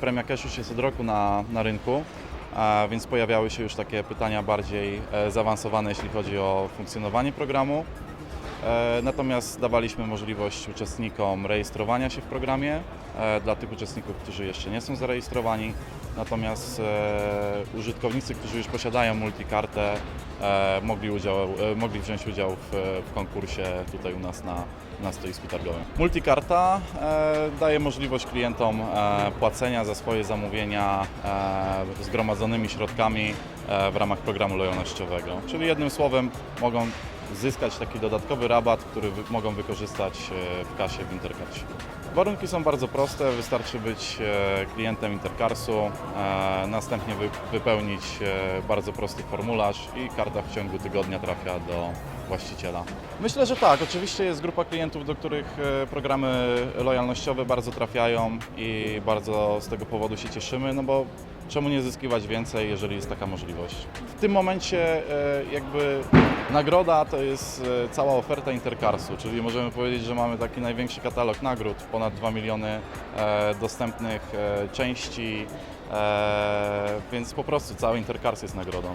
Premia cash już jest od roku na, na rynku, więc pojawiały się już takie pytania bardziej e, zaawansowane, jeśli chodzi o funkcjonowanie programu. E, Natomiast dawaliśmy możliwość uczestnikom rejestrowania się w programie e, dla tych uczestników, którzy jeszcze nie są zarejestrowani. Natomiast e, użytkownicy, którzy już posiadają multikartę, e, mogli, udział, e, mogli wziąć udział w, w konkursie tutaj u nas na, na stoisku targowym. Multikarta e, daje możliwość klientom e, płacenia za swoje zamówienia e, zgromadzonymi środkami e, w ramach programu lojalnościowego. Czyli jednym słowem mogą zyskać taki dodatkowy rabat, który mogą wykorzystać e, w kasie w Intercarsie. Warunki są bardzo proste, wystarczy być e, klientem Intercarsu, e, następnie wy, wypełnić bardzo prosty formularz i karta w ciągu tygodnia trafia do właściciela. Myślę, że tak. Oczywiście jest grupa klientów, do których programy lojalnościowe bardzo trafiają i bardzo z tego powodu się cieszymy, no bo czemu nie zyskiwać więcej, jeżeli jest taka możliwość. W tym momencie e, jakby nagroda to jest e, cała oferta Intercarsu, czyli możemy powiedzieć, że mamy taki największy katalog nagród, ponad 2 miliony e, dostępnych części, więc po prostu cały Intercars jest nagrodą.